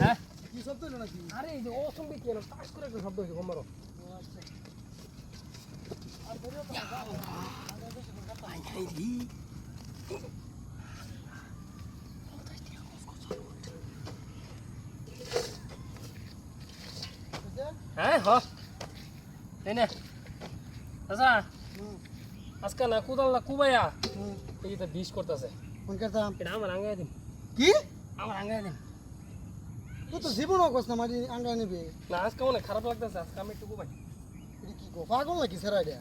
হ্যাঁ? কি শব্দ হলো নাকি? আরে এই যে অসম্ভব কি টাস করে একটা শব্দ হয়েছে গম্বারও হ্যাঁ হ। নে। আচ্ছা আজকে না কুদাল না কুবাইয়া। এই যে বিষ করতেছে। ফোন করতাম এটা আমার আঙ্গাই দিন। কি? আমার আঙ্গাই দিন। তুই তো জীবন অকস না মাটি আঙ্গায় নেবে। না আজকে অনেক খারাপ লাগতেছে আজকে আমি একটু কুবাই এটা কি কো পাগল নাকি স্যার আইডিয়া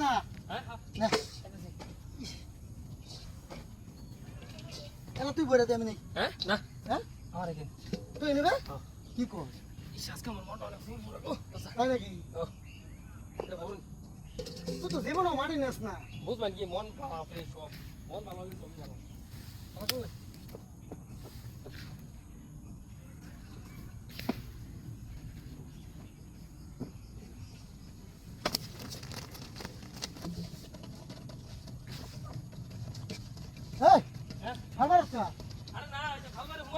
না এলা তুই বইরা দে আমি নেই। হ্যাঁ? না। হ্যাঁ? আমার এদিন তুই নেবে। কি কর ইস, আজকে আমার মনটা অনেক ফুল ফুল ও তাই নাকি? ও এটা বলুন তুই তো জীবনও মাটি নেস না। বুঝবেন কি মন ভালো ফ্রেশ সব। মন হলে সবই ভালো আমার চলে এই হ্যাঁ খাবার আছে আরে না এটা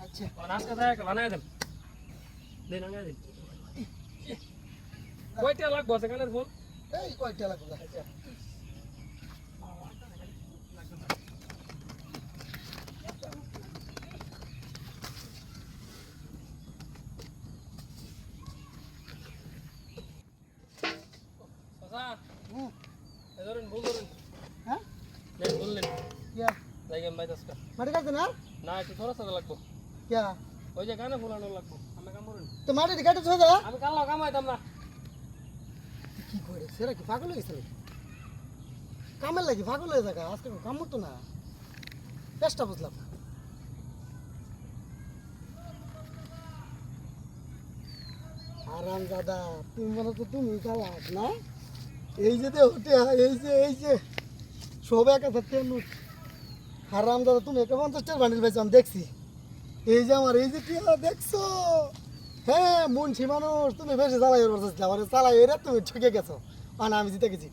আচ্ছা। নাচকা যায় একটা বানাই দেন দিন আঙ্গা দিন কয়টা লাগবো কানের ফুল? এই কয়টা লাগবে? চাচা ধরেন ভুল ধরেন। হ্যাঁ? বললেন মাটি কাটতে না না একটু থোড়া সাদা লাগবো। ওই যে কানে ফুলানো লাগবো আমি কাম করেন তো মাটি কাটতে ছয় দা আমি কামাইতাম না কি করে? সেরা কি পাগল হয়ে গেছে কামের লাগি পাগল হয়ে থাকা আজকে কাম করতো না। চেষ্টা বুঝলাম। না আরাম দাদা তুমি বলো তো তুমি চালাক না? এই যে হতে এই যে এই যে। সব এক তেমন হারাম দাদা তুমি একে পঞ্চাশটার বান্ডিল আমি দেখছি। এই যে আমার, এই যে কি দেখছ? হ্যাঁ মুন্সি মানুষ, তুমি বেশি চালাই ওর আমার চালাই এরা তুমি ঠকে গেছো। আর আমি জিতে গেছি।